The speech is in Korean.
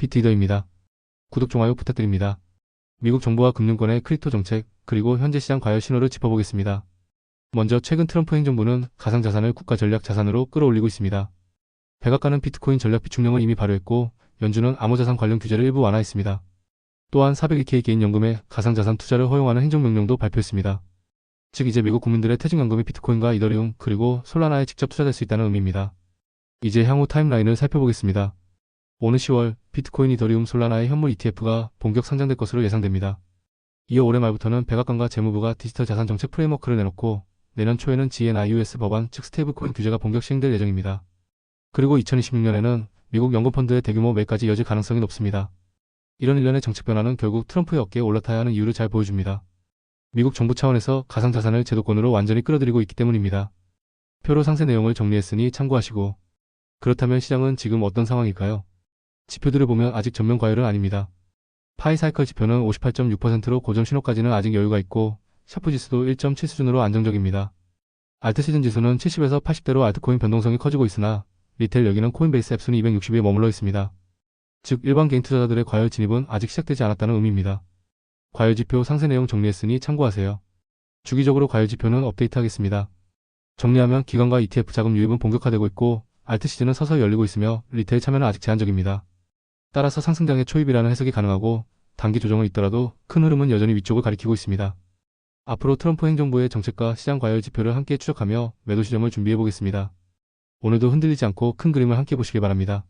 비트이더입니다. 구독, 좋아요 부탁드립니다. 미국 정부와 금융권의 크립토 정책, 그리고 현재 시장 과열 신호를 짚어보겠습니다. 먼저 최근 트럼프 행정부는 가상자산을 국가 전략 자산으로 끌어올리고 있습니다. 백악관은 비트코인 전략 비축령을 이미 발효했고, 연준은 암호자산 관련 규제를 일부 완화했습니다. 또한 401k 개인연금에 가상자산 투자를 허용하는 행정명령도 발표했습니다. 즉 이제 미국 국민들의 퇴직연금이 비트코인과 이더리움 그리고 솔라나에 직접 투자될 수 있다는 의미입니다. 이제 향후 타임라인을 살펴보겠습니다. 오는 10월 비트코인, 이더리움, 솔라나의 현물 ETF가 본격 상장될 것으로 예상됩니다. 이어 올해 말부터는 백악관과 재무부가 디지털 자산 정책 프레임워크를 내놓고 내년 초에는 GNIUS 법안 즉 스테이블코인 규제가 본격 시행될 예정입니다. 그리고 2026년에는 미국 연금펀드의 대규모 매까지 이어질 가능성이 높습니다. 이런 일련의 정책 변화는 결국 트럼프의 어깨에 올라타야 하는 이유를 잘 보여줍니다. 미국 정부 차원에서 가상자산을 제도권으로 완전히 끌어들이고 있기 때문입니다. 표로 상세 내용을 정리했으니 참고하시고 그렇다면 시장은 지금 어떤 상황일까요? 지표들을 보면 아직 전면 과열은 아닙니다. 파이사이클 지표는 58.6%로 고점 신호까지는 아직 여유가 있고 샤프 지수도 1.7 수준으로 안정적입니다. 알트 시즌 지수는 70에서 80대로 알트코인 변동성이 커지고 있으나 리텔 여기는 코인베이스 앱 순위 260에 머물러 있습니다. 즉 일반 개인 투자자들의 과열 진입은 아직 시작되지 않았다는 의미입니다. 과열 지표 상세 내용 정리했으니 참고하세요. 주기적으로 과열 지표는 업데이트하겠습니다. 정리하면 기관과 ETF 자금 유입은 본격화되고 있고 알트 시즌은 서서히 열리고 있으며 리테일 참여는 아직 제한적입니다. 따라서 상승장의 초입이라는 해석이 가능하고 단기 조정은 있더라도 큰 흐름은 여전히 위쪽을 가리키고 있습니다. 앞으로 트럼프 행정부의 정책과 시장 과열 지표를 함께 추적하며 매도 시점을 준비해 보겠습니다. 오늘도 흔들리지 않고 큰 그림을 함께 보시길 바랍니다.